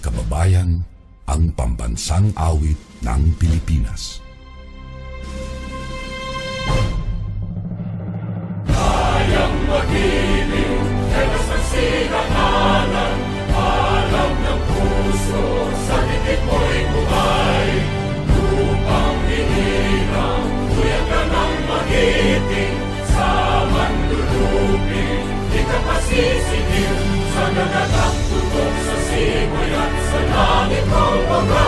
kababayan, ang pambansang awit ng Pilipinas. Kayang mag-ibig, kaya sa sinakalan, alam ng puso, sa titik mo'y buhay. Lupang hinirang, kuya ka ng magiting, sa manlulupin, di ka pasisigil sa nagagalang. People